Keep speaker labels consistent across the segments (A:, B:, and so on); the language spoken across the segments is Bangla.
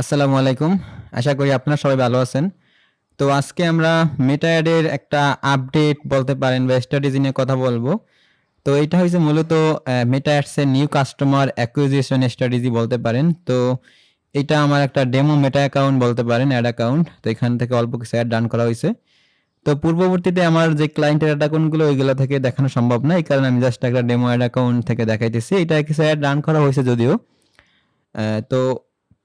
A: আসসালামু আলাইকুম। আশা করি আপনারা সবাই ভালো আছেন। তো আজকে আমরা মেটা অ্যাডের একটা আপডেট বলতে পারেন বা স্ট্র্যাটেজি নিয়ে কথা বলব তো এটা হইছে মূলত অ্যা মেটা অ্যাডস এর নিউ কাস্টমার অ্যাকুইজিশন স্ট্র্যাটেজি বলতে পারেন। তো এটা আমার একটা ডেমো মেটা অ্যাকাউন্ট বলতে পারেন, অ্যাড অ্যাকাউন্ট। তো এখান থেকে অল্প কিছু অ্যাড ডান করা হইছে। তো পূর্ববর্তীতে আমার যে ক্লায়েন্টের অ্যাড অ্যাকাউন্টগুলো ওইগুলো থেকে দেখানো সম্ভব না। এই কারণে আমি জাস্ট একটা ডেমো অ্যাড অ্যাকাউন্ট থেকে দেখাইতেছি। এটা কিছু অ্যাড রান করা হয়েছে যদিও। তো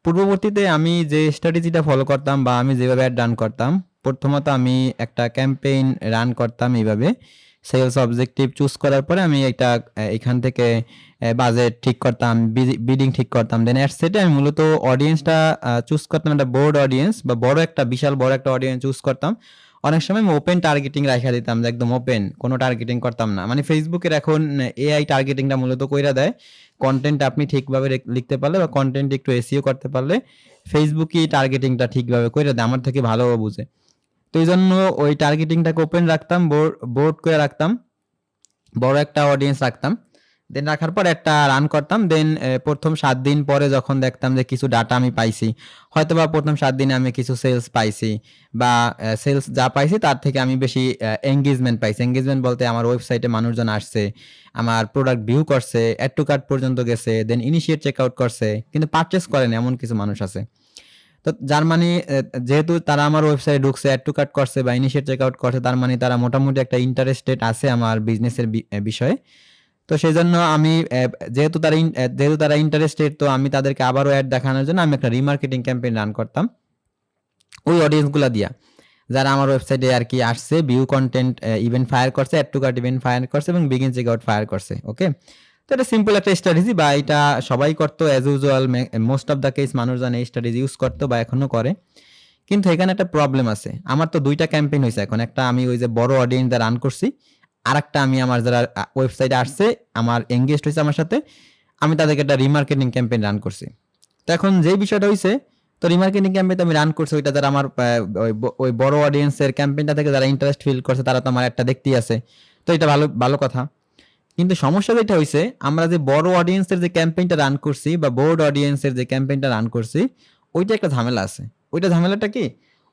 A: পূর্ববর্তীতে আমি যে স্ট্র্যাটেজিটা ফলো করতাম বা আমি যেভাবে অ্যাড রান করতাম, প্রথমত আমি একটা ক্যাম্পেইন রান করতাম এইভাবে। সেলস অবজেক্টিভ চুজ করার পরে আমি একটা এখান থেকে বাজেট ঠিক করতাম, বিডি ঠিক করতাম। দেন অ্যাড সেটে আমি মূলত অডিয়েন্সটা চুজ করতাম একটা বোর্ড অডিয়েন্স বা বড় একটা বিশাল বড় একটা অডিয়েন্স চুজ করতাম। অনেক সময় আমি ওপেন টার্গেটিং রাইখা দিতাম যে একদম ওপেন, কোনো টার্গেটিং করতাম না। মানে ফেসবুকের এখন এআই টার্গেটিংটা মূলত কইরা দেয়। কন্টেন্ট আপনি ঠিকভাবে লিখতে পারলে বা কন্টেন্ট একটু এসিও করতে পারলে Facebook-ই টার্গেটিংটা ঠিকভাবে কইরা দেয়। আমার থেকে ভালোও বুঝে। তো এই জন্য ওই টার্গেটিংটাকে ওপেন রাখতাম, বোর বোর্ড করে রাখতাম। বড় একটা অডিয়েন্স রাখতাম। দেন রাখার পর একটা রান করতাম। দেন প্রথম সাত দিন পরে যখন দেখতাম যে কিছু ডাটা আমি পাইছি। হয়তোবা ১ম ৭ দিনে আমি কিছু সেলস পাইছি বা সেলস যা পাইছি তার থেকে আমি বেশি অ্যা এনগেজমেন্ট পাইছি। এনগেজমেন্ট বলতে আমার ওয়েবসাইটে মানুষজন আসছে, আমার প্রোডাক্ট ভিউ করছে, এড টু কার্ট পর্যন্ত গেছে, দেন ইনিশিয়েট চেকআউট করছে। কিন্তু পারচেস করেনি এমন কিছু মানুষ আছে। তো যার মানে যেহেতু তারা আমার ওয়েবসাইটে ঢুকছে, অ্যাড টু কার্ট করছে বা ইনিশিয়েট চেকআউট করছে তার মানে তারা মোটামুটি একটা ইন্টারেস্টেড আছে আমার বিজনেসের বিষয়ে। তো সেই জন্য আমি যেহেতু তারা যেহেতু তারা ইন্টারেস্টেড তো আমি তাদেরকে আবারও অ্যাড দেখানোর জন্য আমি একটা রিমার্কেটিং ক্যাম্পেইন রান করতাম। ওই অডিয়েন্সগুলা দিয়া। যারা আমার ওয়েবসাইটে আর কি আসছে, ভিউ কন্টেন্ট ইভেন্ট ফায়ার করছে, add to cart event fire করছে এবং বিগিন চেকআউট ফায়ার করছে। ওকে? তো এটা সিম্পল একটা স্ট্র্যাটেজি বা এটা সবাই করতো as usual most of the case মানুষজন এই স্ট্র্যাটেজি ইউজ করতো বা এখনও করে। কিন্তু এখানে একটা প্রবলেম আছে। আমার তো দুইটা ক্যাম্পেইন হয়েছে এখন। একটা আমি ওই যে বড় অডিয়েন্স রান করছি। আরেকটা আমি আমার যারা ওয়েবসাইটে আসছে, আমার এনগেজড হয়েছে আমার সাথে, আমি তাদেরকে একটা রিমার্কেটিং ক্যাম্পেইন রান করছি। তো এখন যেই বিষয়টা হইছে, তো রিমার্কেটিং ক্যাম্পেইন আমি রান করছি ওইটা যারা আমার ওই বড় অডিয়েন্সের ক্যাম্পেইনটা থেকে যারা ইন্টারেস্ট ফিল করছে তারা তো আমার একটা দেখতেই আছে। তো এটা ভালো ভালো কথা। কিন্তু সমস্যা যেটা হইছে, আমরা যে বড় অডিয়েন্সের যে ক্যাম্পেইনটা রান করছি বা বোর্ড অডিয়েন্সের যে ক্যাম্পেইনটা রান করছি, ওইটা একটা ঝামেলা আছে। ওইটা ঝামেলাটা কি?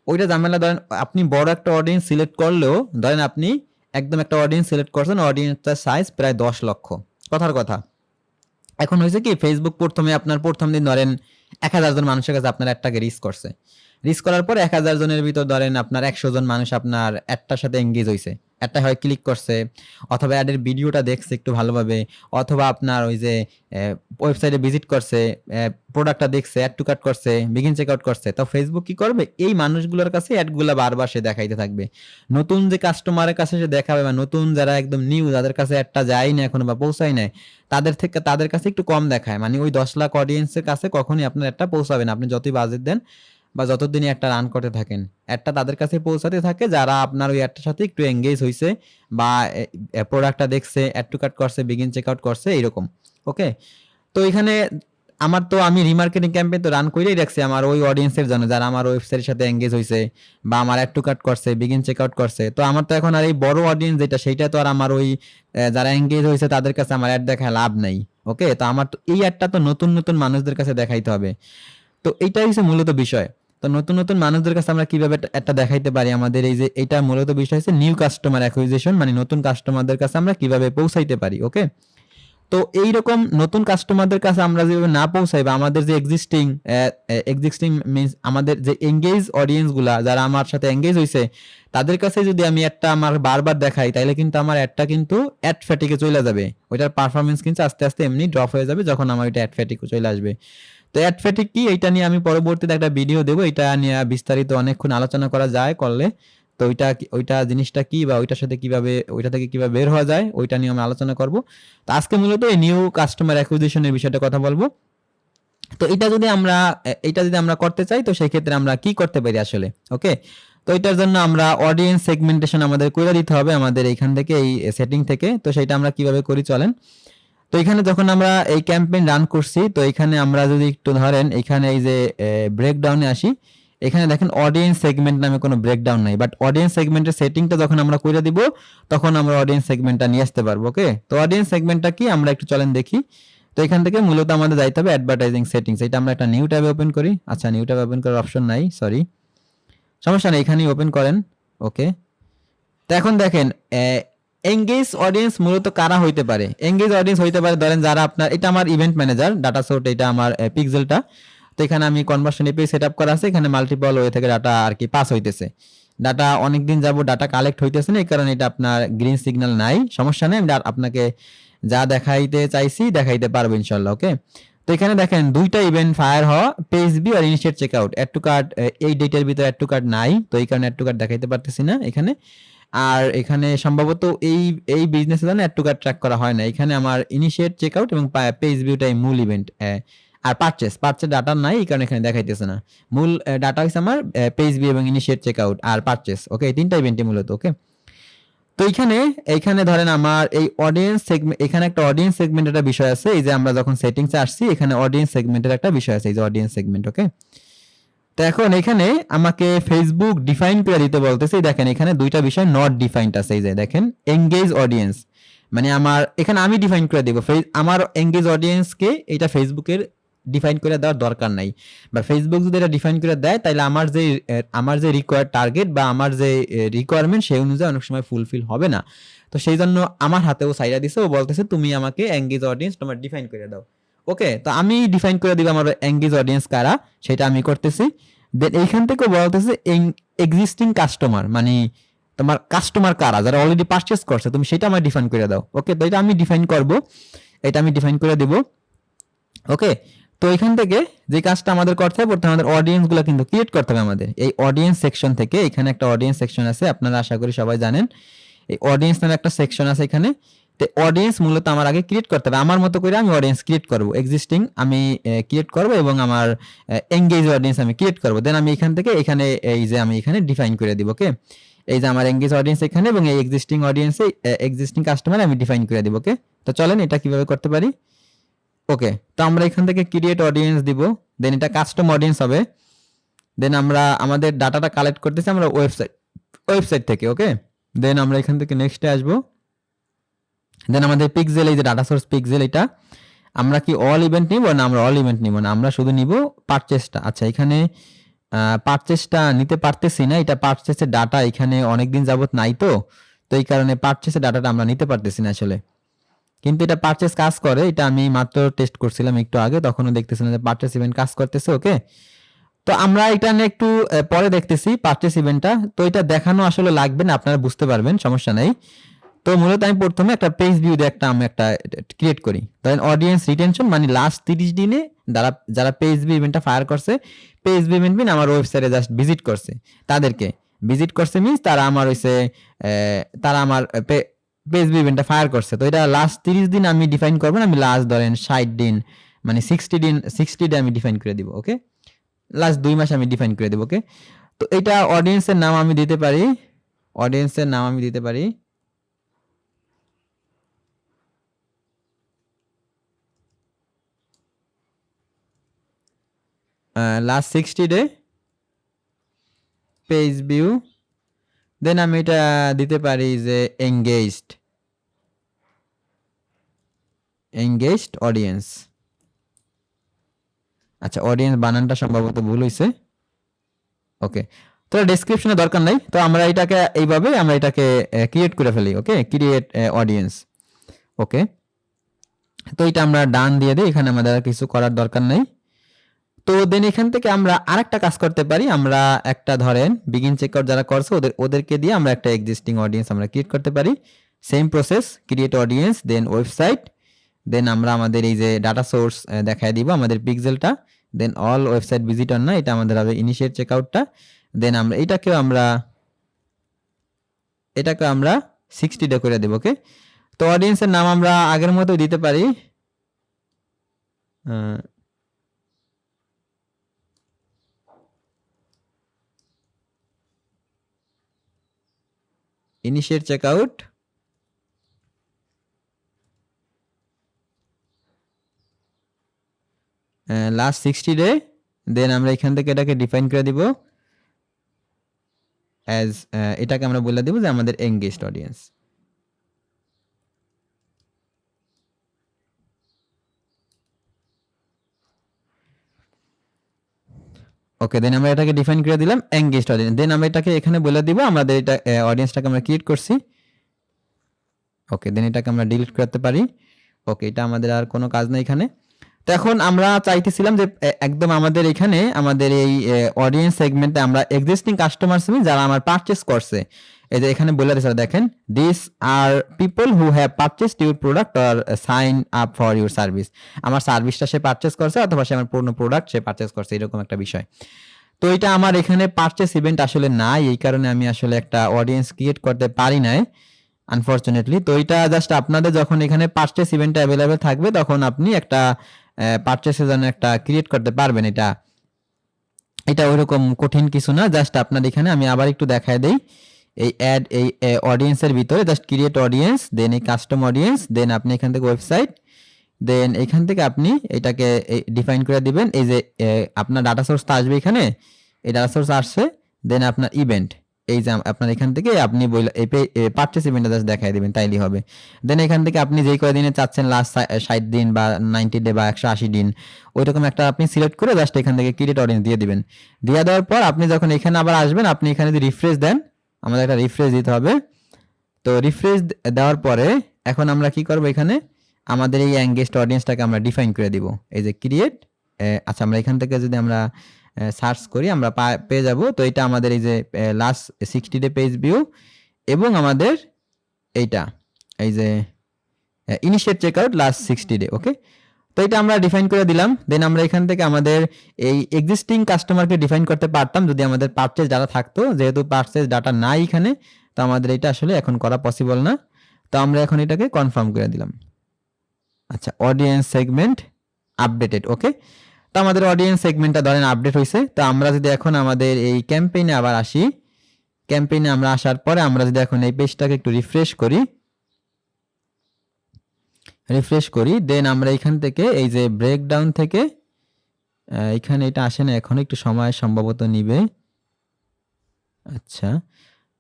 A: ওইটা ঝামেলা ধরেন আপনি বড় একটা অডিয়েন্স সিলেক্ট করলেও ধরেন আপনি একদম একটা অডিয়েন্স সিলেক্ট করছেন, অডিয়েন্সটার সাইজ প্রায় ১০ লক্ষ। কথার কথা। এখন হয়েছে কি ফেসবুক প্রথমে আপনার প্রথম দিন ধরেন ১০০০ জন মানুষের কাছে আপনার অ্যাডটাকে রিচ করছে। রিচ করার পর ১০০০ জনের ভিতর ধরেন আপনার ১০০ জন মানুষ আপনার অ্যাডটার সাথে এঙ্গেজ হয়েছে অ্যাডটা হয় ক্লিক করছে অথবা অ্যাডের ভিডিওটা দেখছে একটু ভালোভাবে অথবা আপনার ওই যে ওয়েবসাইটে ভিজিট করছে, প্রোডাক্টটা দেখছে, এড টু কাট করছে, বিগিন চেকআউট করছে। তো ফেসবুক কি করবে? এই মানুষগুলোর কাছে অ্যাডগুলা বারবার সে দেখাইতে থাকবে। নতুন যে কাস্টমারের কাছে সে দেখাবে বা নতুন যারা একদম নিউ যাদের কাছে অ্যাডটা যায় না এখনও বা পৌঁছায় নাই, তাদের থেকে তাদের কাছে একটু কম দেখায়। মানে ওই ১০ লাখ অডিয়েন্সের কাছে কখনোই আপনার অ্যাডটা পৌঁছাবে না। আপনি যতই বাজেট দেন বা যতদিনই একটা রান করতে থাকেন। অ্যাডটা তাদের কাছে পৌঁছাতে থাকে যারা আপনার ওই অ্যাডটার সাথে একটু এঙ্গেজ হয়েছে বা প্রোডাক্টটা দেখছে, অ্যাড টু কাট করছে, বিগিন চেকআউট করছে এইরকম। ওকে? তো এখানে আমার তো আমি রিমার্কেটিং ক্যাম্পেইন তো রান করেই রাখছি আমার ওই অডিয়েন্সের জন্য যারা আমার ওয়েবসাইটের সাথে এনগেজ হয়েছে বা আমার অ্যাড টু কাট করছে, বিগিন চেকআউট করছে। তো আমার তো এখন আর এই বড় অডিয়েন্স যেটা সেইটা তো আর আমার ওই যারা এঙ্গেজ হয়েছে তাদের কাছে আমার অ্যাড দেখায় লাভ নেই ওকে? তো আমার তো এই অ্যাডটা তো নতুন, নতুন মানুষদের কাছে দেখাইতে হবে। তো এইটাই হচ্ছে মূলত বিষয়। তো নতুন, নতুন মানুষদের কাছে আমরা কীভাবে অ্যাডটা দেখাইতে পারি আমাদের এই যে এটা মূলত বিষয় হচ্ছে নিউ কাস্টমার অ্যাকুইজিশন মানে নতুন কাস্টমারদের কাছে আমরা কীভাবে পৌঁছাইতে পারি। ওকে? তো এইরকম নতুন কাস্টমারদের কাছে আমরা যেভাবে না পৌঁছাই বা আমাদের যে এক্সিস্টিং এক্সিস্টিং মিনস আমাদের যে এঙ্গেজ অডিয়েন্সগুলা যারা আমার সাথে এঙ্গেজ হইছে, তাদের কাছে যদি আমি একটা আমার বারবার দেখাই তাহলে কিন্তু আমার অ্যাডটা কিন্তু অ্যাড ফ্যাটিকে চলে যাবে। ওইটার পারফরমেন্স কিন্তু আস্তে, আস্তে এমনি ড্রপ হয়ে যাবে যখন আমার ওইটা অ্যাড ফ্যাটিকে চলে আসবে। তো অ্যাড ফ্যাটিগ কি? এইটা নিয়ে আমি পরবর্তীতে একটা ভিডিও দেব। এটা নিয়ে বিস্তারিত অনেকক্ষণ আলোচনা করা যায় করলে। তো ওইটা ওইটা জিনিসটা কি বা ওইটার সাথে কীভাবে, ওইটা থেকে কীভাবে বের হওয়া যায়, ওইটা নিয়ে আমি আলোচনা করব। তো আজকে মূলত এই নিউ কাস্টমার অ্যাকুইজিশন এর বিষয়টা কথা বলব তো এটা যদি আমরা, এ এইটা যদি আমরা করতে চাই, তো সেই ক্ষেত্রে আমরা কি করতে পারি আসলে? ওকে? তো এটার জন্য আমরা অডিয়েন্স সেগমেন্টেশন আমাদের কইরা দিতে হবে আমাদের এইখান থেকে, এই সেটিং থেকে। তো সেইটা আমরা কীভাবে করি চলেন। তো এখানে যখন আমরা এই ক্যাম্পেইন রান করছি, তো এখানে আমরা যদি একটু ধরেন, এখানে এই যে ব্রেকডাউনে আসি। এখানে দেখেন অডিয়েন্স সেগমেন্ট নামে কোনো ব্রেকডাউন নাই। বাট অডিয়েন্স সেগমেন্টের সেটিংটা যখন আমরা কইরা দিব, তখন আমরা অডিয়েন্স সেগমেন্টটা নিয়ে আসতে পারব। ওকে? তো অডিয়েন্স সেগমেন্টটা কি? আমরা একটু চলেন দেখি। তো এখান থেকে মূলত আমাদের যাইতে হবে অ্যাডভার্টাইজিং সেটিংস এটা আমরা একটা নিউ ট্যাবে ওপেন করি আচ্ছা নিউ ট্যাব ওপেন করার অপশন নাই সরি সমস্যা নেই, এখানেই ওপেন করেন, ওকে তো এখন দেখেন এঙ্গেজ অডিয়েন্স মূলত কারা হইতে পারে? এঙ্গেজ অডিয়েন্স হইতে পারে, ধরেন যারা আপনার, এটা আমার ইভেন্ট ম্যানেজার ডাটা সোর্ট এটা আমার পিক্সেলটা তো এখানে আমি কনভার্সন এপিআই সেট আপ করা আছে, এখানে মাল্টিপল ওয়ে থেকে ডাটা আর কি পাস হইতেছে। ডাটা অনেক দিন যাব ডাটা কালেক্ট হইতেছে না, এই কারণে এটা আপনার গ্রিন সিগন্যাল নাই, সমস্যা নেই, আমি আপনাকে যা দেখাইতে চাইছি দেখাইতে পারব ইনশাল্লাহ ওকে তো এখানে দেখেন, দুইটা ইভেন্ট ফায়ার হওয়া page view R initiate check out add to cart এই ডেটের ভিতরে অ্যাড টু কার্ড নাই, তো এই কারণে অ্যাড টু কার্ড দেখাইতে পারতেছি না এখানে। আর এখানে সম্ভবত এই এই বিজনেসের জন্য অ্যাড টু কার্ড ট্র্যাক করা হয় না। এখানে আমার ইনিশিয়েট চেক আউট এবং পেজ ভিউটাই মূল ইভেন্ট আর পারচেস পারচেস ডাটা নাই, কারণে এখানে দেখাইতেছে না। মূল ডাটা হচ্ছে আমার পেজ বি এবং ইনিশিয়েট চেকআউট আর পারচেস ওকে এই তিনটা ইভেন্টই মূলত ওকে তো এইখানে এইখানে ধরেন আমার এই অডিয়েন্স সেগমেন্ট এখানে একটা অডিয়েন্স সেগমেন্টের একটা বিষয় আছে, এই যে আমরা যখন সেটিংসে আসছি, এখানে অডিয়েন্স সেগমেন্টের একটা বিষয় আছে, এই যে অডিয়েন্স সেগমেন্ট ওকে তো এখন এখানে আমাকে ফেসবুক ডিফাইন করে দিতে বলতেছে, দেখেন এখানে দুইটা বিষয় নট ডিফাইন্ড আছে, এই যে দেখেন এঙ্গেজ অডিয়েন্স মানে আমার, এখানে আমি ডিফাইন করে দিব আমার এঙ্গেজ অডিয়েন্সকে এটা ফেসবুকের ডিফাইন করে দেওয়ার দরকার নাই। বা ফেসবুক যদি এটা ডিফাইন করে দেয় তাহলে আমার যে আমার যে রিকোয়ার টার্গেট বা আমার যে রিকোয়ারমেন্ট সেই অনুযায়ী অনেক সময় ফুলফিল হবে না। তো সেই জন্য আমার হাতেও সাইডা দিছে, ও বলতেছে, তুমি আমাকে এঙ্গেজ অডিয়েন্স তোমার ডিফাইন করে দাও। ওকে তো আমি ডিফাইন করে দিব আমার এঙ্গেজ অডিয়েন্স কারা, সেটা আমি করতেছি। দেন এইখান থেকে বলতেছে এক্সিস্টিং কাস্টমার মানে তোমার কাস্টমার কারা, যারা অলরেডি পারচেস করছে, তুমি সেটা আমার ডিফাইন করে দাও। ওকে তো এটা আমি ডিফাইন করব, এটা আমি ডিফাইন করে দিব। ওকে তো এখান থেকে যে কাজটা আমাদের করতে হবে প্রথমে আমাদের অডিয়েন্সগুলো কিন্তু ক্রিয়েট করতে হবে আমাদের। এই অডিয়েন্স সেকশন থেকে এখানে একটা অডিয়েন্স সেকশন আছে, আপনারা আশা করি সবাই জানেন। এই অডিয়েন্স নামে একটা সেকশন আছে এখানে। তো অডিয়েন্স মূলত আমার আগে ক্রিয়েট করতে হবে। আমার মতো করে আমি অডিয়েন্স ক্রিয়েট করব। এক্সিস্টিং আমি ক্রিয়েট করব এবং আমার এঙ্গেজ অডিয়েন্স আমি ক্রিয়েট করব। দেন আমি এখান থেকে এখানে, এই যে আমি এখানে ডিফাইন করে দিব ওকে এই যে আমার এঙ্গেজ অডিয়েন্স এখানে এবং এই এক্সিস্টিং অডিয়েন্সে এক্সিস্টিং কাস্টমার আমি ডিফাইন করে দিব ওকে তো চলেন এটা কীভাবে করতে পারি? ওকে তো আমরা এখান থেকে ক্রিয়েট অডিয়েন্স দিব। দেন এটা কাস্টম অডিয়েন্স হবে। দেন আমরা, আমাদের ডাটাটা কালেক্ট করতেছি আমরা ওয়েবসাইট ওয়েবসাইট থেকে ওকে দেন আমরা এখান থেকে নেক্সটে আসব। দেন আমাদের পিক্সেল এই যে ডাটা সোর্স পিক্সেল এটা আমরা কি অল ইভেন্ট নিব না আমরা অল ইভেন্ট নিব না? আমরা শুধু নিব পারচেসটা আচ্ছা এখানে পারচেসটা নিতে পারতেছি না। এটা পারচেসের ডাটা এখানে অনেকদিন যাবত নাই তো। তো এই কারণে পারচেসের ডাটাটা আমরা নিতে পারতেছি না আসলে। কিন্তু এটা পারচেস কাজ করে। এটা আমি মাত্র টেস্ট করছিলাম একটু আগে। তখনও দেখতেছিলাম যে পারচেস ইভেন্ট কাজ করতেছে ওকে তো আমরা এটা নিয়ে একটু পরে দেখতেছি পারচেস ইভেন্টটা তো এটা দেখানো আসলে লাগবে না, আপনারা বুঝতে পারবেন, সমস্যা নেই। তো মূলত আমি প্রথমে একটা পেজ ভিউ দিয়ে একটা আমি একটা ক্রিয়েট করি। ধরেন অডিয়েন্স রিটেনশন মানে লাস্ট তিরিশ দিনে যারা যারা পেজ বি ইভেন্টটা ফায়ার করছে পেজ বি ইভেন্ট মিন আমার ওয়েবসাইটে জাস্ট ভিজিট করছে তাদেরকে। ভিজিট করছে মিনস তারা আমার হইছে তারা আমার পেজ বি ইভেন্টটা ফায়ার করছে। তো এটা লাস্ট তিরিশ দিন আমি ডিফাইন করব না, আমি লাস্ট ধরেন ষাট দিন মানে সিক্সটি দিন সিক্সটি ডে আমি ডিফাইন করে দিব ওকে লাস্ট দুই মাস আমি ডিফাইন করে দেবো ওকে তো এটা অডিয়েন্সের নাম আমি দিতে পারি অডিয়েন্সের নাম আমি দিতে পারি last sixty day page view then আমি এটা দিতে পারি যে এঙ্গেজড এঙ্গেজড অডিয়েন্স আচ্ছা অডিয়েন্স বানানটা সম্ভবত ভুল হয়েছে ওকে তো ডেসক্রিপশনে দরকার নাই। তো আমরা এটাকে এইভাবে আমরা এটাকে ক্রিয়েট করে ফেলি ওকে ক্রিয়েট অডিয়েন্স ওকে তো এটা আমরা ডান দিয়ে দিই। এখানে আমাদের কিছু করার দরকার নেই। তো দেন এখান থেকে আমরা আরেকটা কাজ করতে পারি। আমরা একটা ধরেন বিগিন চেকআউট যারা করছে, ওদের, ওদেরকে দিয়ে আমরা একটা এক্সিস্টিং অডিয়েন্স আমরা ক্রিয়েট করতে পারি। Same process create audience then website then আমরা আমাদের এই যে ডাটা সোর্স দেখায় দিব আমাদের পিক্সেলটা দেন অল ওয়েবসাইট ভিজিটর না, এটা আমাদের হবে ইনিশিয়েট চেকআউটটা দেন আমরা, এটাকেও আমরা এটাকে আমরা সিক্সটি ডে করে দেবো ওকে তো অডিয়েন্সের নাম আমরা আগের মতো দিতে পারি। Initiate checkout. Last sixty day then আমরা এখান থেকে এটাকে ডিফাইন করে দিব অ্যাজ এটাকে আমরা বলে দেবো যে আমাদের এঙ্গেজড অডিয়েন্স ওকে দেন আমরা এটাকে ডিফাইন করে দিলাম এঙ্গেজড অডিয়েন্স দেন আমরা এটাকে এখানে বলে দিব, আমাদের এটা অডিয়েন্সটাকে আমরা ক্রিয়েট করছি। ওকে দেন এটাকে আমরা ডিলিট করতে পারি। ওকে এটা আমাদের আর কোনো কাজ নেই এখানে। তো এখন আমরা চাইতেছিলাম যে একদম আমাদের এখানে, আমাদের এই অডিয়েন্স সেগমেন্টে আমরা এক্সিস্টিং কাস্টমার যারা আমার পারচেস করছে এই যে এখানে বলে দিয়েছে দেখেন this are people who have purchase your product or sign up for your service আমার সার্ভিসটা সে পারচেস করছে অথবা সে আমার পূর্ণ প্রোডাক্ট সে পারচেস করছে, এরকম একটা বিষয়। তো এটা আমার এখানে পারচেস ইভেন্ট আসলে নাই, এই কারণে আমি আসলে একটা অডিয়েন্স ক্রিয়েট করতে পারি নাই আনফরচুনেটলি তো এটা জাস্ট আপনাদের যখন এখানে পারচেস ইভেন্ট অ্যাভেলেবেল থাকবে, তখন আপনি একটা পারচেসের জন্য একটা ক্রিয়েট করতে পারবেন এটা। এটা ওইরকম কঠিন কিছু না জাস্ট আপনার এখানে আমি আবার একটু দেখায় দেই। এই অ্যাড এই অডিয়েন্সের ভিতরে জাস্ট ক্রিয়েট অডিয়েন্স দেন এই কাস্টম অডিয়েন্স দেন আপনি এখান থেকে ওয়েবসাইট দেন এখান থেকে আপনি এটাকে ডিফাইন করে দিবেন। এই যে আপনার ডাটা সোর্সটা আসবে এখানে, এই ডাটা সোর্স আসছে দেন আপনার ইভেন্ট এই যে আপনার এখান থেকে আপনি পারচেস ইভেন্টটা জাস্ট দেখাই দিবেন তাইলেই হবে। দেন এখান থেকে আপনি যেই কয়দিনে চাচ্ছেন লাস্ট ষাট দিন বা নাইনটি ডে বা একশো আশি দিন, ওইরকম একটা আপনি সিলেক্ট করে জাস্ট এখান থেকে ক্রিয়েট অডিয়েন্স দিয়ে দিবেন। দিয়ে দেওয়ার পর আপনি যখন এখানে আবার আসবেন, আপনি এখানে যদি রিফ্রেশ দেন আমাদের একটা রিফ্রেশ দিতে হবে। তো রিফ্রেশ দেওয়ার পরে এখন আমরা কি করব এখানে? আমাদের এই অ্যাঙ্গেজড অডিয়েন্সটাকে আমরা ডিফাইন করে দিব। এই যে ক্রিয়েট আচ্ছা আমরা এখান থেকে যদি আমরা সার্চ করি, আমরা পেয়ে যাব। তো এটা আমাদের এই যে last sixty day page view এবং আমাদের এইটা, এই যে initiate check out last sixty day okay তো এটা আমরা ডিফাইন করে দিলাম। দেন আমরা এখান থেকে আমাদের এই এক্সিস্টিং কাস্টমারকে ডিফাইন করতে পারতাম যদি আমাদের পারচেজ ডাটা থাকতো। যেহেতু পারচেজ ডাটা নাই এখানে, তো আমাদের এটা আসলে এখন করা পসিবল না। তো আমরা এখন এটাকে কনফার্ম করে দিলাম। আচ্ছা অডিয়েন্স সেগমেন্ট আপডেটেড ওকে তো আমাদের অডিয়েন্স সেগমেন্টটা ধরেন আপডেট হয়েছে তো আমরা যদি এখন আমাদের এই ক্যাম্পেইনে আবার আসি ক্যাম্পেইনে আমরা আসার পরে আমরা যদি এখন এই পেজটাকে একটু রিফ্রেশ করি রিফ্রেশ করি দেন আমরা এখান থেকে এই যে ব্রেকডাউন থেকে এখানে এটা আসে না, এখন একটু সময় সম্ভবত নিবে। আচ্ছা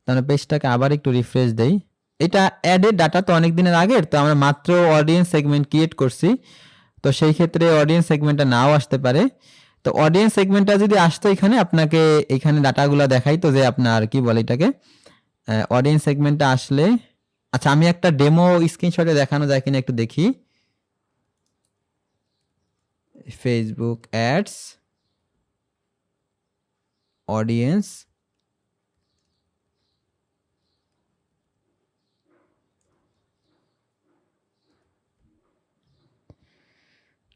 A: তাহলে পেজটাকে আবার একটু রিফ্রেশ দেই। এটা অ্যাডের ডাটা তো অনেক দিনের আগের, তো আমরা মাত্র অডিয়েন্স সেগমেন্ট ক্রিয়েট করছি, তো সেই ক্ষেত্রে অডিয়েন্স সেগমেন্টটা নাও আসতে পারে। তো অডিয়েন্স সেগমেন্টটা যদি আসতো এখানে, আপনাকে এখানে ডাটাগুলো দেখাই তো যে আপনার কি বলে এটাকে অডিয়েন্স সেগমেন্টটা আসলে আচ্ছা আমি একটা ডেমো স্ক্রিনশটে দেখানো যায় কিনা একটু দেখি। ফেসবুক অ্যাডস অডিয়েন্স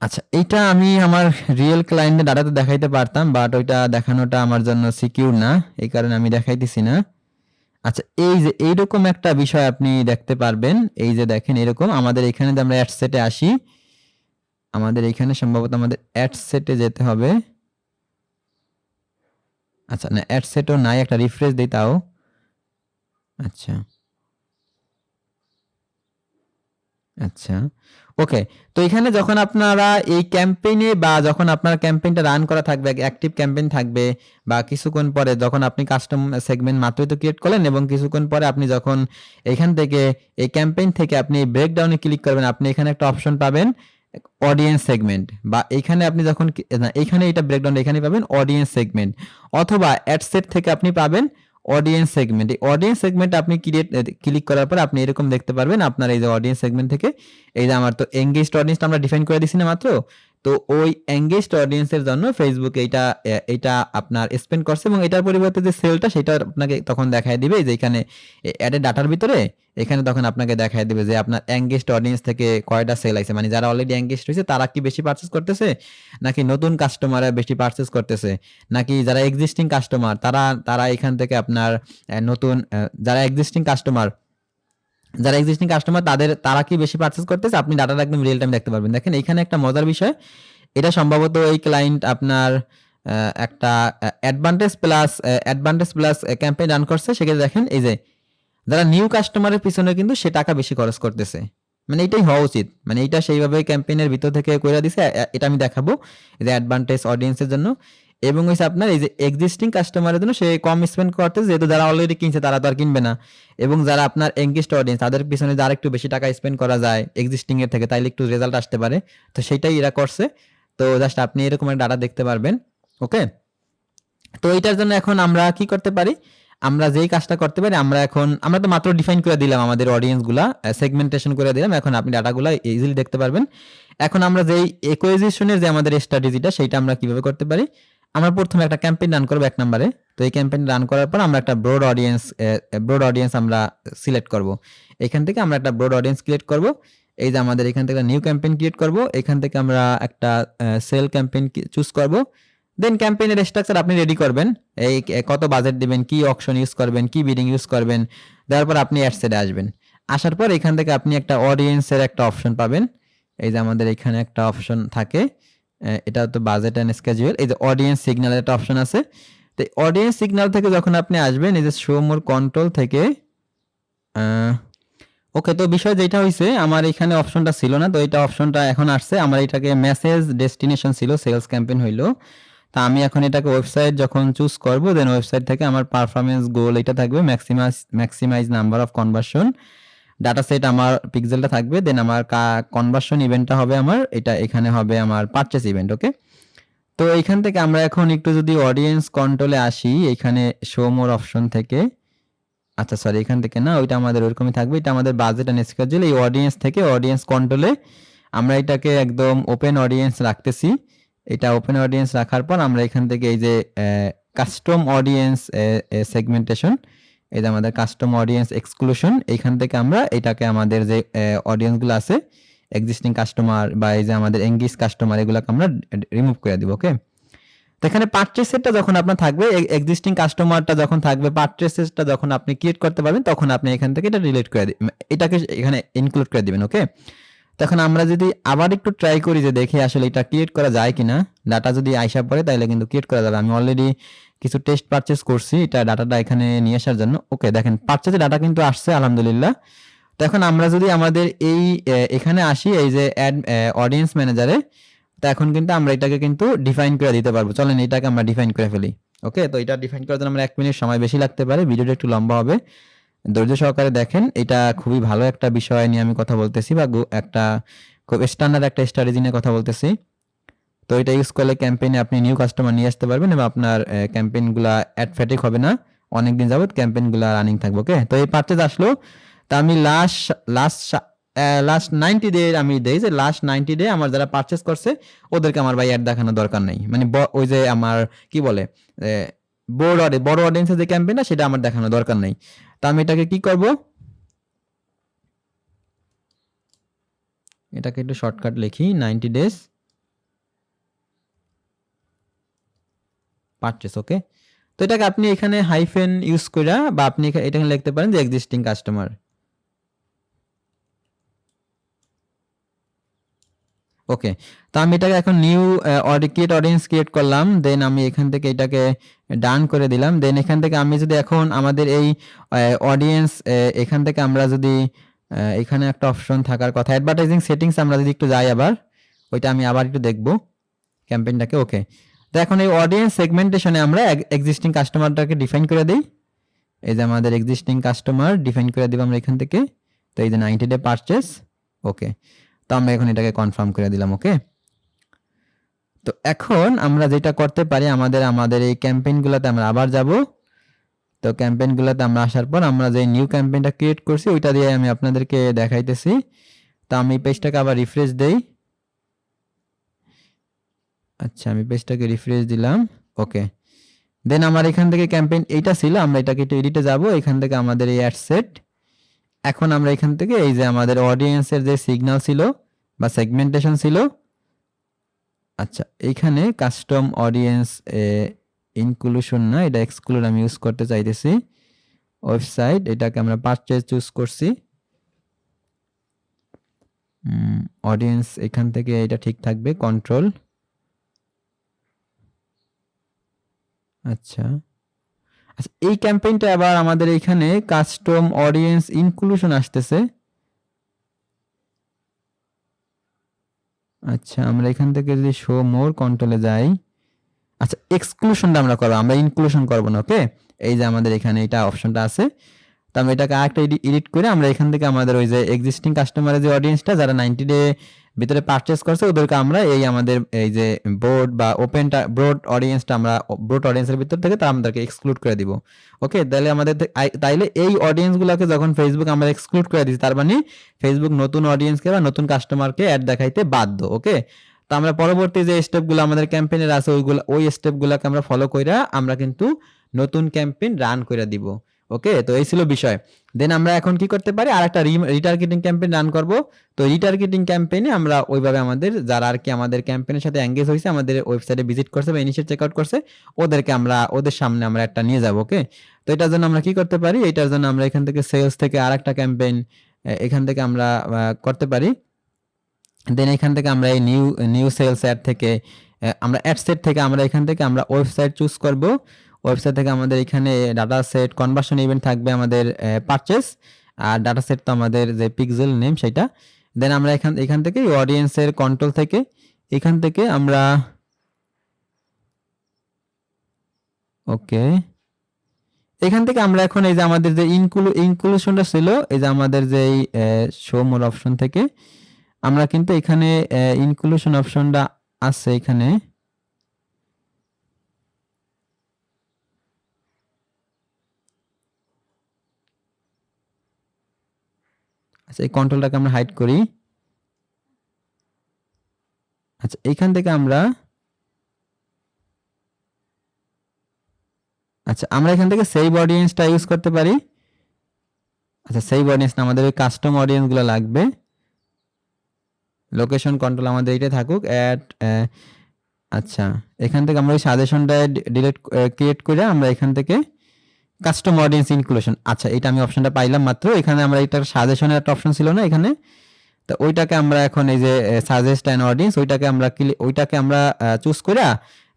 A: আচ্ছা এইটা আমি আমার রিয়েল ক্লায়েন্টের ডাটাতে দেখাইতে পারতাম বাট ওইটা দেখানোটা আমার জন্য সিকিউর না, এই কারণে আমি দেখাইতেছি না। আচ্ছা এই যে এইরকম একটা বিষয় আপনি দেখতে পারবেন, এই যে দেখেন এরকম, আমাদের এখানে আমরা অ্যাড সেটে আসি, আমাদের এখানে সম্ভবত আমাদের অ্যাড সেটে যেতে হবে। আচ্ছা না অ্যাড সেটও নাই, একটা রিফ্রেশ দিই তাও। আচ্ছা। আচ্ছা ওকে তো এখানে যখন আপনারা এই ক্যাম্পেইনে বা যখন আপনার ক্যাম্পেইনটা রান করা থাকবে অ্যাক্টিভ ক্যাম্পেইন থাকবে, বা কিছুক্ষণ পরে যখন আপনি কাস্টম সেগমেন্ট মাত্রই তো ক্রিয়েট করলেন এবং কিছুক্ষণ পরে আপনি যখন এখান থেকে, এই ক্যাম্পেইন থেকে আপনি ব্রেকডাউনে ক্লিক করবেন, আপনি এখানে একটা অপশন পাবেন অডিয়েন্স সেগমেন্ট বা এখানে আপনি যখন, না, এখানে এটা ব্রেকডাউন এখানে পাবেন অডিয়েন্স সেগমেন্ট অথবা অ্যাডসেট থেকে আপনি পাবেন অডিয়েন্স সেগমেন্ট এই অডিয়েন্স সেগমেন্ট আপনি ক্রিয়েট ক্লিক করার পর আপনি এরকম দেখতে পারবেন আপনার এই যে অডিয়েন্স সেগমেন্ট থেকে, এই যে আমার তো এঙ্গেজড অডিয়েন্সটা আমরা ডিফাইন করে দিছি না মাত্র তো ওই এঙ্গেজড অডিয়েন্সের জন্য ফেসবুক এইটা, এ- এইটা আপনার স্পেন্ড করছে এবং এটার পরিবর্তে যে সেলটা সেটা আপনাকে তখন দেখায় দিবে যে এখানে অ্যাডের ডাটার ভিতরে এখানে তখন আপনাকে দেখায় দিবে যে আপনার এঙ্গেজড অডিয়েন্স থেকে কয়টা সেল আছে মানে যারা অলরেডি এঙ্গেজড হয়েছে তারা কি বেশি পারচেস করতেছে? নাকি নতুন কাস্টমাররা বেশি পারচেস করতেছে? নাকি যারা এক্সিস্টিং কাস্টমার তারা তারা এখান থেকে আপনার নতুন যারা এক্সিস্টিং কাস্টমার যারা এক্সিস্টিং কাস্টমার তাদের, তারা কি বেশি পারচেস করতেছে? আপনি ডাটাটা একদম রিয়েল টাইম দেখতে পারবেন। দেখেন, এখানে একটা মজার বিষয়। এটা সম্ভবত এই ক্লায়েন্ট আপনার একটা advantage plus advantage plus campaign run করছে। সেক্ষেত্রে দেখেন, এই যে, যারা নিউ কাস্টমারের পিছনে কিন্তু সে টাকা বেশি খরচ করতেছে। মানে এটাই হওয়া উচিত। মানে এইটা সেইভাবে ক্যাম্পেইনের ভিতর থেকে করে দিছে। এটা আমি দেখাবো। যে অ্যাডভান্টেজ অডিয়েন্সের জন্য। এবং হচ্ছে আপনার এই যে এক্সিস্টিং কাস্টমারের জন্য সে কম স্পেন্ড করতে যেহেতু যারা অলরেডি কিনছে তারা তো আর কিনবে না। এবং যারা আপনার এঙ্গেজড অডিয়েন্স তাদের পিছনে যারা একটু বেশি টাকা স্পেন্ড করা যায় এক্সিস্টিং এর থেকে, তাইলে একটু রেজাল্ট আসতে পারে। তো সেটাই এরা করছে। তো জাস্ট আপনি এরকম একটা ডাটা দেখতে পারবেন ওকে তো এইটার জন্য এখন আমরা কি করতে পারি? আমরা যেই কাজটা করতে পারি, আমরা এখন, আমরা তো মাত্র ডিফাইন করে দিলাম আমাদের অডিয়েন্সগুলা সেগমেন্টেশন করে দিলাম। এখন আপনি ডাটাগুলো ইজিলি দেখতে পারবেন। এখন আমরা যেই একুয়েজিশনের যে আমাদের স্ট্র্যাটেজিটা সেইটা আমরা কীভাবে করতে পারি? আমরা প্রথমে একটা ক্যাম্পেইন রান করব এক নম্বরে। তো এই ক্যাম্পেইন রান করার পর আমরা একটা ব্রড অডিয়েন্স ব্রড অডিয়েন্স আমরা সিলেক্ট করব। এখান থেকে আমরা একটা ব্রড অডিয়েন্স ক্রিয়েট করব। এই যে আমাদের এখান থেকে নিউ ক্যাম্পেইন ক্রিয়েট করব। এখান থেকে আমরা একটা সেল ক্যাম্পেইন চুজ করব। দেন ক্যাম্পেইনের স্ট্রাকচার আপনি রেডি করবেন। এই কত বাজেট দিবেন, কি অপশন ইউজ করবেন, কি বিডিং ইউজ করবেন, দেওয়ার পর আপনি অ্যাডসেটে আসবেন। আসার পর এখান থেকে আপনি একটা অডিয়েন্সের একটা অপশন পাবেন। এই যে আমাদের এখানে একটা অপশন থাকে। এটা তো বাজেট অ্যান্ড স্কেজুয়াল এই যে অডিয়েন্স সিগন্যালের একটা অপশন আছে। তো অডিয়েন্স সিগন্যাল থেকে যখন আপনি আসবেন, এই যে শো মোর কন্ট্রোল থেকে ওকে তো বিষয় যেটা হয়েছে আমার এখানে অপশনটা ছিল না, তো এটা অপশনটা এখন আসছে। আমার এটাকে মেসেজ ডেস্টিনেশন ছিল সেলস ক্যাম্পেইন হইল। তা আমি এখন এটাকে ওয়েবসাইট যখন চুজ করব দেন ওয়েবসাইট থেকে আমার পারফরমেন্স গোল এটা থাকবে maximize maximize number of conversion data set আমার পিক্সেলটা থাকবে দেন আমার কনভার্সন ইভেন্টটা হবে আমার, এটা এখানে হবে আমার পারচেস ইভেন্ট ওকে তো এইখান থেকে আমরা এখন একটু যদি অডিয়েন্স কন্ট্রোলে আসি, এখানে শো মোর অপশন থেকে আচ্ছা সরি এখান থেকে না, ওইটা আমাদের ওরকমই থাকবে, এটা আমাদের বাজেট অ্যান্ড স্কেজুয়াল এই অডিয়েন্স থেকে অডিয়েন্স কন্ট্রোলে আমরা এটাকে একদম ওপেন অডিয়েন্স রাখতেছি। এটা ওপেন অডিয়েন্স রাখার পর আমরা এখান থেকে এই যে কাস্টম অডিয়েন্স সেগমেন্টেশন এই যে আমাদের কাস্টম অডিয়েন্স এক্সক্লুশন এইখান থেকে আমরা এটাকে আমাদের যে অডিয়েন্সগুলো আছে এক্সিস্টিং কাস্টমার বা এই যে আমাদের এঙ্গেজ কাস্টমার এগুলোকে আমরা রিমুভ করে দিব ওকে তো এখানে পারচেসেরটা যখন আপনার থাকবে এক্সিস্টিং কাস্টমারটা যখন থাকবে পারচেসেসটা যখন আপনি ক্রিয়েট করতে পারবেন, তখন আপনি এখান থেকে এটা রিলেট করে এটাকে এখানে ইনক্লুড করে দিবেন ওকে তখন আমরা যদি আবার একটু ট্রাই করি যে দেখি আসলে এটা ক্রিয়েট করা যায় কিনা ডাটা যদি আইসা পড়ে তাহলে কিন্তু ক্রিয়েট করা যাবে। আমি অলরেডি কিছু টেস্ট পারচেস করছি, এটা ডাটাটা এখানে নিয়ে আসার জন্য। ওকে দেখেন পারচেসে ডাটা কিন্তু আসছে, আলহামদুলিল্লাহ। তো এখন আমরা যদি আমাদের এই এখানে আসি, এই যে অ্যাড অডিয়েন্স ম্যানেজারে তো এখন কিন্তু আমরা এটাকে কিন্তু ডিফাইন করে দিতে পারব। চলেন, এটাকে আমরা ডিফাইন করে ফেলি। ওকে তো এটা ডিফাইন করার জন্য আমরা এক মিনিট সময় বেশি লাগতে পারে, ভিডিওটা একটু লম্বা হবে। ধৈর্য সহকারে দেখেন, এটা খুবই ভালো একটা বিষয় নিয়ে আমি কথা বলতেছি, বা একটা খুব স্ট্যান্ডার্ড একটা স্ট্র্যাটেজি নিয়ে কথা বলতেছি। তো এটা ইউজ করলে ক্যাম্পেইনে আপনি নিউ কাস্টমার নিয়ে আসতে পারবেন এবং আপনার ক্যাম্পেইনগুলা অ্যাডফ্যাটিক হবে না। অনেকদিন যাবত ক্যাম্পেইনগুলা রানিং থাকবে ওকে তো এই পারচেজ আসলো। তা আমি last last last ninety day আমি দেই যে লাস্ট নাইনটি ডে আমার যারা পারচেস করছে, ওদেরকে আমার ভাই অ্যাড দেখানোর দরকার নেই। মানে ওই যে আমার, কি বলে বড় বড় অডিয়েন্সের যে ক্যাম্পেইন না সেটা আমার দেখানো দরকার নেই। তা আমি এটাকে কি করব? এটাকে একটু শর্টকাট লিখি নাইনটি ডেজ পারচেস ওকে তো এটাকে আপনি এখানে হাইফেন ইউজ করে বা আপনি এটাকে লিখতে পারেন যে এক্সিস্টিং কাস্টমার ওকে, তো আমি এটাকে এখন নিউ ক্রিয়েট অডিয়েন্স ক্রিয়েট করলাম দেন আমি এখান থেকে এটাকে ডান করে দিলাম। দেন এখান থেকে আমি যদি এখন আমাদের এই অডিয়েন্স এখান থেকে আমরা যদি এখানে একটা অপশন থাকার কথা অ্যাডভার্টাইজিং সেটিংস আমরা যদি একটু যাই আবার, ওইটা আমি আবার একটু দেখব। ক্যাম্পেইনটাকে ওকে তো এখন এই অডিয়েন্স সেগমেন্টেশনে আমরা এক্সিস্টিং কাস্টমারটাকে ডিফাইন করে দিই। এই যে আমাদের এক্সিস্টিং কাস্টমার ডিফাইন করে দিব আমরা এখান থেকে। তো এই যে নাইনটি ডে পারচেস ওকে তো আমরা এখন এটাকে কনফার্ম করে দিলাম ওকে তো এখন আমরা যেটা করতে পারি, আমাদের আমাদের এই ক্যাম্পেইনগুলোতে আমরা আবার যাব। তো ক্যাম্পেইনগুলোতে আমরা আসার পর আমরা যে নিউ ক্যাম্পেইনটা ক্রিয়েট করছি, ওইটা দিয়ে আমি আপনাদেরকে দেখাইতেছি। তো আমি পেজটাকে আবার রিফ্রেশ দেই। আচ্ছা আমি পেজটাকে রিফ্রেশ দিলাম। ওকে দেন আমার এখান থেকে ক্যাম্পেইন এইটা ছিল, আমরা এটাকে একটু এডিটে যাব। এখান থেকে আমাদের এই অ্যাড সেট এখন আমরা এখান থেকে এই যে আমাদের অডিয়েন্সের যে সিগন্যাল ছিল বা সেগমেন্টেশন ছিল আচ্ছা এইখানে কাস্টম অডিয়েন্স ইনক্লুশন না, এটা এক্সক্লুড আমি ইউজ করতে চাইতেছি। ওয়েবসাইট এটাকে আমরা পারচেজ চুজ করছি। অডিয়েন্স এখান থেকে এটা ঠিক থাকবে কন্ট্রোল আচ্ছা। আচ্ছা এই ক্যাম্পেইনটা আবার আমাদের এখানে কাস্টম অডিয়েন্স ইনক্লুশন আসতেছে। আচ্ছা আমরা এখান থেকে যদি শো মোর কন্ট্রোলে যাই। আচ্ছা এক্সক্লুশনটা আমরা করব, আমরা ইনক্লুশন করব না ওকে এই যে আমাদের এখানে এটা অপশনটা আছে। তো আমরা এটাকে আরেকটা এডিট করে আমরা এখান থেকে আমাদের ওই যে এক্সিস্টিং কাস্টমারের যে অডিয়েন্সটা যারা নাইনটি ডে ভিতরে পারচেস করছে, ওদেরকে আমরা এই আমাদের, এই যে বোর্ড বা ওপেনটা ব্রড অডিয়েন্সটা আমরা ব্রড অডিয়েন্সের ভিতর থেকে তারা আমাদেরকে এক্সক্লুড করে দিব। ওকে তাহলে আমাদের তাইলে এই অডিয়েন্সগুলোকে যখন ফেসবুক আমরা এক্সক্লুড করে দিচ্ছি তার মানে ফেসবুক নতুন অডিয়েন্সকে বা নতুন কাস্টমারকে অ্যাড দেখাইতে বাধ্য ওকে তো আমরা পরবর্তী যে স্টেপগুলো আমাদের ক্যাম্পেইনের আছে, ওইগুলো, ওই স্টেপগুলোকে আমরা ফলো কইরা আমরা কিন্তু নতুন ক্যাম্পেইন রান করে দিব। ওকে তো এই ছিল বিষয়। দেন আমরা এখন কি করতে পারি? আর একটা রিটার্গেটিং ক্যাম্পেইন রান করব। তো রিটার্গেটিং ক্যাম্পেইনে আমরা ওইভাবে আমাদের যারা আর কি আমাদের ক্যাম্পেইনের সাথে এঙ্গেজ হয়েছে, আমাদের ওয়েবসাইটে ভিজিট করছে বা ইনিশিয়েট চেক আউট করছে, ওদেরকে আমরা, ওদের সামনে আমরা একটা নিয়ে যাব ওকে তো এটার জন্য আমরা কি করতে পারি? এটার জন্য আমরা এখান থেকে সেলস থেকে আর একটা ক্যাম্পেইন এখান থেকে আমরা করতে পারি। দেন এখান থেকে আমরা এই নিউ নিউ সেলস অ্যাড থেকে আমরা অ্যাড সেট থেকে আমরা এখান থেকে আমরা ওয়েবসাইট চুজ করব। ওয়েবসাইট থেকে আমাদের এখানে ডাটা সেট কনভার্সন ইভেন্ট থাকবে আমাদের পারচেস আর ডাটা সেট তো আমাদের যে পিক্সেল নেম সেটা। দেন আমরা এখান এখান থেকে অডিয়েন্সের কন্ট্রোল থেকে, এখান থেকে আমরা ওকে এখান থেকে আমরা এখন এই যে আমাদের যে ইনক্লু ইনক্লুশনটা ছিল, এই যে আমাদের যে শো মোর অপশন থেকে, আমরা কিন্তু এখানে ইনক্লুশন অপশনটা আছে এখানে। আচ্ছা এই কন্ট্রোলটাকে আমরা হাইড করি। আচ্ছা এইখান থেকে আমরা আচ্ছা আমরা এখান থেকে সেভ অডিয়েন্সটা ইউজ করতে পারি। আচ্ছা সেভ অডিয়েন্স না, আমাদের ওই কাস্টম অডিয়েন্সগুলো লাগবে। লোকেশন কন্ট্রোল আমাদের এইটা থাকুক অ্যাট আচ্ছা এখান থেকে আমরা ওই সাজেশনটা ডিলিট ক্রিয়েট করে আমরা এখান থেকে কাস্টম অডিয়েন্স ইনক্লুশন আচ্ছা এটা আমি অপশনটা পাইলাম মাত্র। এখানে আমরা এটা সাজেশনের একটা অপশন ছিল না এখানে? তো ওইটাকে আমরা এখন এই যে সাজেস্ট অ্যান্ড অডিয়েন্স ওইটাকে আমরা ওইটাকে আমরা চুজ করে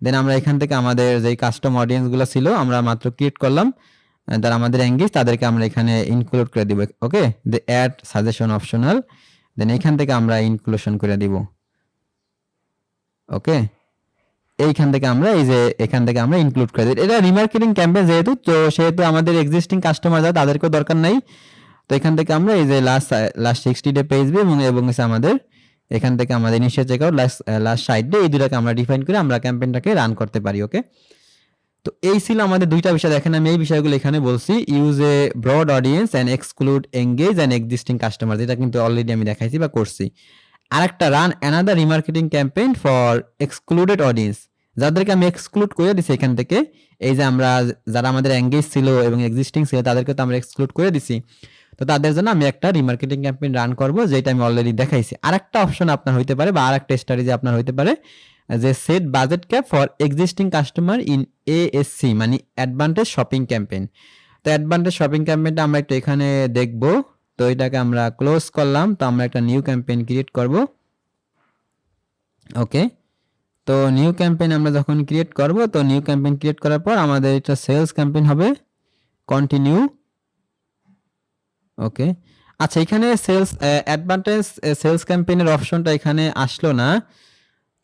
A: দেন আমরা এখান থেকে আমাদের যে কাস্টম অডিয়েন্সগুলো ছিল, আমরা মাত্র ক্রিয়েট করলাম। যারা আমাদের এঙ্গেজ তাদেরকে আমরা এখানে ইনক্লুড করে দিব, okay? The ad suggestion optional then এখান থেকে আমরা ইনক্লুশন করে দিব, ওকে? এইখান থেকে আমরা এই যে এখান থেকে আমরা ইনক্লুড করে দিই। এটা রিমার্কেটিং ক্যাম্পেইন যেহেতু, তো সেহেতু আমাদের এক্সিস্টিং কাস্টমার যারা, তাদেরকেও দরকার নাই। তো এখান থেকে আমরা এই যে last last sixty day page এবং এবং আমাদের এখান থেকে আমাদের initial check out last last side day এই দুটাকে আমরা ডিফাইন করে আমরা ক্যাম্পেইনটাকে রান করতে পারি ওকে তো এই ছিল আমাদের দুইটা বিষয়। দেখেন, আমি এই বিষয়গুলো এখানে বলছি। Use a broad audience and exclude engage and existing customer যেটা কিন্তু অলরেডি আমি দেখাইছি বা করছি। আরেকটা run another remarketing campaign for excluded audience যাদেরকে আমি এক্সক্লুড করে দিছি এখান থেকে, এই যে আমরা, যারা আমাদের এঙ্গেজ ছিল এবং এক্সিস্টিং ছিল তাদেরকে তো আমরা এক্সক্লুড করে দিছি। তো তাদের জন্য আমি একটা রিমার্কেটিং ক্যাম্পেইন রান করব, যেটা আমি অলরেডি দেখাইছি। আরেকটা অপশন আপনার হইতে পারে, বা আরেকটা স্টাডি যে আপনার হইতে পারে, যে set budget cap for existing customer in ASC মানে অ্যাডভান্টেজ শপিং ক্যাম্পেইন তো অ্যাডভান্টেজ শপিং ক্যাম্পেইনটা আমরা একটু এখানে দেখব। তো এটাকে আমরা ক্লোজ করলাম, তো আমরা একটা নিউ ক্যাম্পেইন ক্রিয়েট করব। ওকে তো নিউ ক্যাম্পেইন আমরা যখন ক্রিয়েট করব, তো নিউ ক্যাম্পেইন ক্রিয়েট করার পর আমাদের এটা সেলস ক্যাম্পেইন হবে। কন্টিনিউ ওকে আচ্ছা এখানে সেলস অ্যাডভান্টেজ সেলস ক্যাম্পেইনের অপশনটা এখানে আসলো না।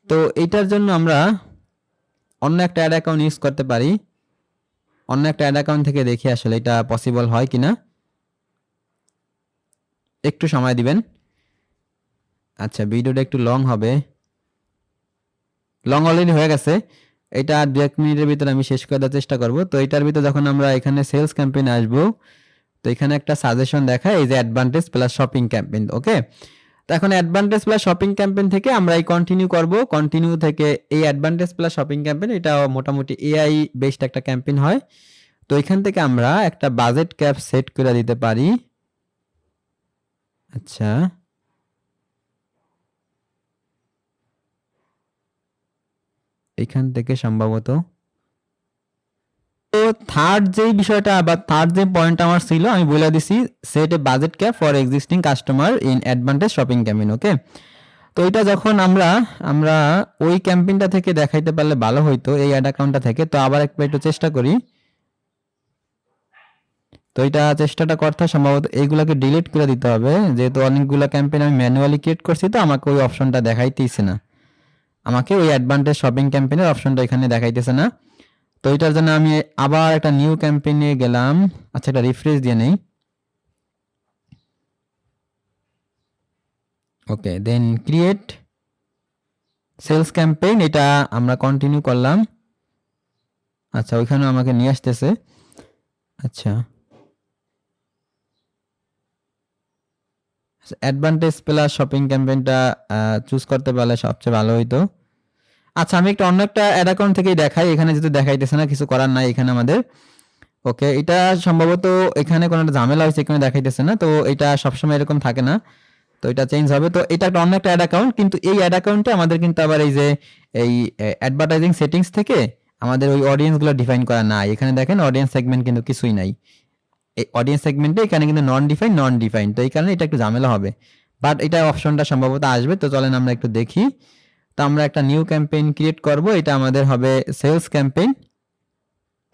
A: তো এইটার জন্য আমরা অন্য একটা অ্যাড অ্যাকাউন্ট ইউজ করতে পারি। অন্য একটা অ্যাড অ্যাকাউন্ট থেকে দেখি আসলে এটা পসিবল হয় কিনা। একটু সময় দিবেন। আচ্ছা ভিডিওটা একটু লং হবে। লং অলরেডি হয়ে গেছে। এটা দু এক মিনিটের ভিতরে আমি শেষ করে দেওয়ার চেষ্টা করব। তো এটার ভিতরে যখন আমরা এখানে সেলস ক্যাম্পেইন আসব, তো এখানে একটা সাজেশন দেখায়, এই যে advantage plus shopping campaign okay তো এখন অ্যাডভান্টেজ প্লাস শপিং ক্যাম্পেইন থেকে আমরা এই কন্টিনিউ করব। কন্টিনিউ থেকে এই অ্যাডভান্টেজ প্লাস শপিং ক্যাম্পেইন এটা মোটামুটি এআই বেসড একটা ক্যাম্পেইন হয়। তো এখান থেকে আমরা একটা বাজেট ক্যাপ সেট করে দিতে পারি। আচ্ছা। এখান থেকে সম্ভবত তো থার্ড যে বিষয়টা বা থার্ড যে পয়েন্ট আমার ছিল, আমি বলে দিছি set a budget cap for existing customer in advantage shopping campaign okay তো এটা যখন আমরা আমরা ওই ক্যাম্পেইনটা থেকে দেখাইতে পারলে ভালো হইতো, এই অ্যাড অ্যাকাউন্টটা থেকে, তো আবার একবার একটু চেষ্টা করি। তো এটা চেষ্টাটা করতে সম্ভবত এইগুলাকে ডিলিট করে দিতে হবে। যেহেতু অনেকগুলো ক্যাম্পেইন আমি ম্যানুয়ালি ক্রিয়েট করছি তো, আমাকে ওই অপশনটা দেখাইতেইছে না। আমাকে ওই অ্যাডভান্টেজ শপিং ক্যাম্পেইনের অপশনটা এখানে দেখাইতেছে না। তো এটার জন্য আমি আবার একটা নিউ ক্যাম্পেইনে গেলাম। আচ্ছা এটা রিফ্রেশ দিয়ে নেই। Okay then create sales campaign এটা আমরা কন্টিনিউ করলাম। আচ্ছা ওইখানে আমাকে নিয়ে আসতেছে। আচ্ছা। অ্যাডভান্টেজ প্লাস শপিং ক্যাম্পেইনটা চুজ করতে পারলে সবচেয়ে ভালো হইতো। আচ্ছা আমি একটা অন্য একটা অ্যাড অ্যাকাউন্ট থেকেই দেখাই। এখানে যেহেতু দেখাইতেছে না, কিছু করার নাই এখানে আমাদের। ওকে, এটা সম্ভবত এখানে কোনো একটা ঝামেলা হয়েছে, এখানে দেখাইতেছে না। তো এটা সবসময় এরকম থাকে না। তো এটা চেঞ্জ হবে। তো এটা একটা অন্য একটা অ্যাড অ্যাকাউন্ট কিন্তু এই অ্যাড অ্যাকাউন্টে আমাদের কিন্তু আবার এই যে, এই অ্যাডভার্টাইজিং সেটিংস থেকে আমাদের ওই অডিয়েন্সগুলো ডিফাইন করা নাই। এখানে দেখেন অডিয়েন্স সেগমেন্ট কিন্তু কিছুই নাই। এই অডিয়েন্স সেগমেন্টে এখানে কিন্তু নন ডিফাইন নন ডিফাইন তো এই কারণে এটা একটু ঝামেলা হবে। বাট এটা অপশনটা সম্ভবত আসবে। তো চলেন আমরা একটু দেখি। তো আমরা একটা নিউ ক্যাম্পেইন ক্রিয়েট করব। এটা আমাদের হবে sales campaign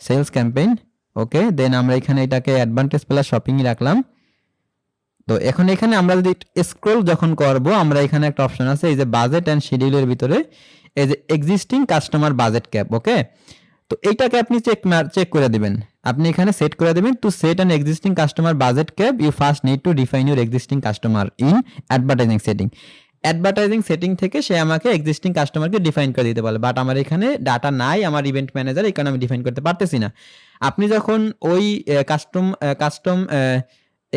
A: sales campaign okay then আমরা এখানে এটাকে অ্যাডভান্টেজ প্লাস শপিংই রাখলাম। তো এখন এখানে আমরা যদি স্ক্রল যখন করব, আমরা এখানে একটা অপশন আছে, এই যে বাজেট অ্যান্ড শিডিউলের ভিতরে, এই যে existing customer budget cap okay তো এইটাকে আপনি চেক চেক করে দিবেন। আপনি এখানে সেট করে দেবেন to set an existing customer budget cap you first need to define your existing customer in advertising setting advertising setting থেকে সে আমাকে এক্সিস্টিং কাস্টমারকে ডিফাইন করে দিতে পারে বাট আমার এখানে ডাটা নাই, আমার ইভেন্ট ম্যানেজার কারণে আমি ডিফাইন করতে পারতেছি না। আপনি যখন ওই কাস্টম কাস্টম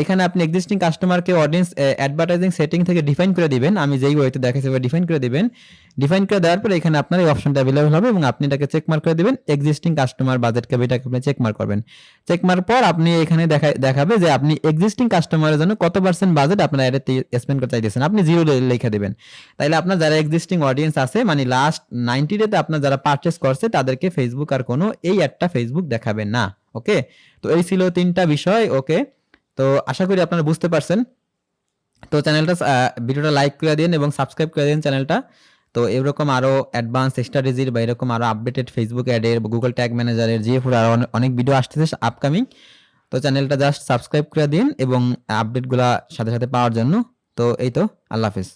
A: এখানে আপনি এক্সিস্টিং কাস্টমারকে অডিয়েন্স অ্যাডভার্টাইজিং সেটিং থেকে ডিফাইন করে দিবেন। আমি যেই ওয়েতে দেখাচ্ছি ডিফাইন করে দিবেন। ডিফাইন করে দেওয়ার পরে এখানে আপনার এই অপশনটা অ্যাভেলেবল হবে এবং আপনি এটাকে চেক মার্ক করে দিবেন। এক্সিস্টিং কাস্টমার বাজেট ক্যাপ এটাকে আপনি চেক মার্ক করবেন। চেক মার্ক পর আপনি এখানে দেখা, দেখাবে যে আপনি এক্সিস্টিং কাস্টমারের জন্য কত পার্সেন্ট বাজেট আপনার অ্যাডে স্পেন্ড করতে চাইতেছেন। আপনি জিরো লিখে দেবেন। তাইলে আপনার যারা এক্সিস্টিং অডিয়েন্স আছে মানে লাস্ট নাইনটি ডেতে আপনার যারা পারচেস করছে, তাদেরকে ফেসবুক আর কোনো এই অ্যাডটা ফেসবুক দেখাবে না। ওকে তো এই ছিল তিনটা বিষয়। ওকে তো আশা করি আপনারা বুঝতে পারছেন। তো চ্যানেলটা ভিডিওটা লাইক করে দিন এবং সাবস্ক্রাইব করে দিন চ্যানেলটা। তো এরকম আরও অ্যাডভান্স স্ট্র্যাটেজির বা এরকম আরও আপডেটেড ফেসবুক অ্যাডের গুগল ট্যাগ ম্যানেজারের জিএফ আরও অনেক ভিডিও আসতেছে আপকামিং তো চ্যানেলটা জাস্ট সাবস্ক্রাইব করে দিন এবং আপডেটগুলো সাথে সাথে পাওয়ার জন্য। তো এই তো, আল্লাহ হাফিজ।